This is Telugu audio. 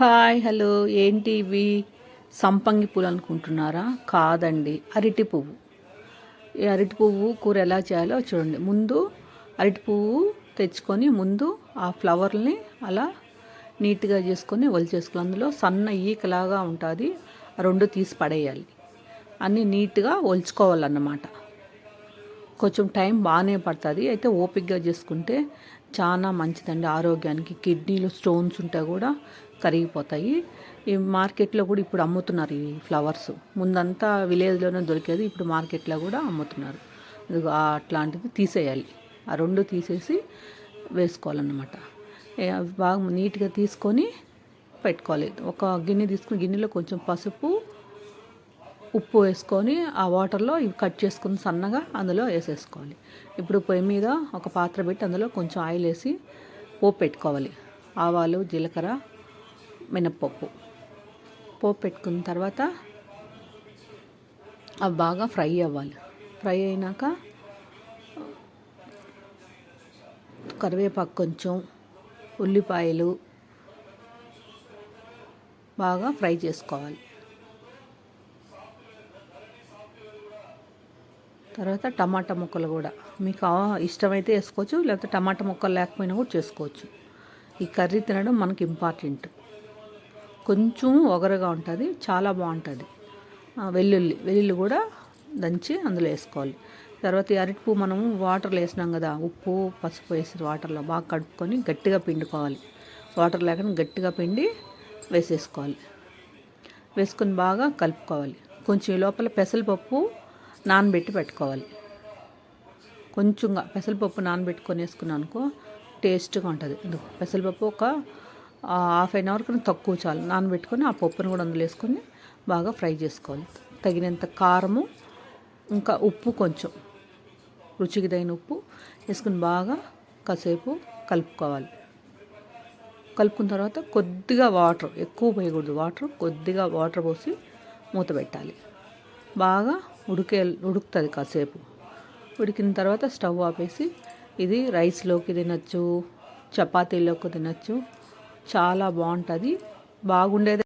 Hi hello. ఏంటి ఇవి? సంపంగి పూలు అనుకుంటున్నారా? కాదండి అరటి పువ్వు. ఈ అరటి పువ్వు కూర ఎలా చేయాలో చూడండి. ముందు అరటి పువ్వు తెచ్చుకొని ముందు ఆ ఫ్లవర్ని అలా నీట్గా చేసుకొని వలిచేసుకుని అందులో సన్న ఈకలాగా ఉంటుంది. రెండు తీసి పడేయాలి. అన్నీ నీట్గా ఒలుచుకోవాలన్నమాట. కొంచెం టైం బాగానే పడుతుంది. అయితే ఓపిక్గా చేసుకుంటే చాలా మంచిదండి ఆరోగ్యానికి. కిడ్నీలో స్టోన్స్ ఉంటే కూడా కరిగిపోతాయి. ఈ మార్కెట్లో కూడా ఇప్పుడు అమ్ముతున్నారు ఈ ఫ్లవర్స్. ముందంతా విలేజ్లోనే దొరికేది ఇప్పుడు మార్కెట్లో కూడా అమ్ముతున్నారు. అట్లాంటిది తీసేయాలి. ఆ రెండు తీసేసి వేసుకోవాలన్నమాట. బాగా నీట్గా తీసుకొని పెట్టుకోవాలి. ఒక గిన్నె తీసుకుని గిన్నెలో కొంచెం పసుపు ఉప్పు వేసుకొని ఆ వాటర్లో ఇవి కట్ చేసుకుని సన్నగా అందులో వేసేసుకోవాలి. ఇప్పుడు పొయ్యి మీద ఒక పాత్ర పెట్టి అందులో కొంచెం ఆయిల్ వేసి పోపు పెట్టుకోవాలి. ఆవాలు జీలకర్ర మినప్పప్పు. పోపు పెట్టుకున్న తర్వాత అవి బాగా ఫ్రై అవ్వాలి. ఫ్రై అయినాక కరివేపాకు కొంచెం ఉల్లిపాయలు బాగా ఫ్రై చేసుకోవాలి. తర్వాత టమాటా ముక్కలు కూడా. మీకు ఇష్టమైతే వేసుకోవచ్చు లేకపోతే టమాటా ముక్కలు లేకపోయినా కూడా చేసుకోవచ్చు. ఈ కర్రీ తినడం మనకి ఇంపార్టెంట్. కొంచెం ఒగరగా ఉంటుంది చాలా బాగుంటుంది. వెల్లుల్లి వెల్లుల్లి కూడా దంచి అందులో వేసుకోవాలి. తర్వాత ఈ అరటిపు మనం వాటర్లో వేసినాం కదా ఉప్పు పసుపు వేసి వాటర్లో బాగా కడుక్కొని గట్టిగా పిండుకోవాలి. వాటర్ లేకుండా గట్టిగా పిండి వేసేసుకోవాలి. వేసుకొని బాగా కలుపుకోవాలి. కొంచెం లోపల పెసరపప్పు నానబెట్టి పెట్టుకోవాలి. కొంచెంగా పెసరపప్పు నానబెట్టుకొని వేసుకున్నాను అనుకో టేస్ట్గా ఉంటుంది. పెసరపప్పు ఒక హాఫ్ అన్ అవర్ కన్నా తక్కువ చాలు. నానబెట్టుకొని ఆ పప్పును కూడా అందులో వేసుకొని బాగా ఫ్రై చేసుకోవాలి. తగినంత కారము ఇంకా ఉప్పు కొంచెం రుచికి తగిన ఉప్పు వేసుకుని బాగా కాసేపు కలుపుకోవాలి. కలుపుకున్న తర్వాత కొద్దిగా వాటర్ ఎక్కువ పోయకూడదు. వాటర్ కొద్దిగా వాటర్ పోసి మూత పెట్టాలి. బాగా ఉడికే ఉడుకుతుంది కాసేపు. ఉడికిన తర్వాత స్టవ్ ఆపేసి ఇది రైస్లోకి తినచ్చు చపాతీలోకి తినచ్చు. చాలా బాగుంటుంది బాగుండేది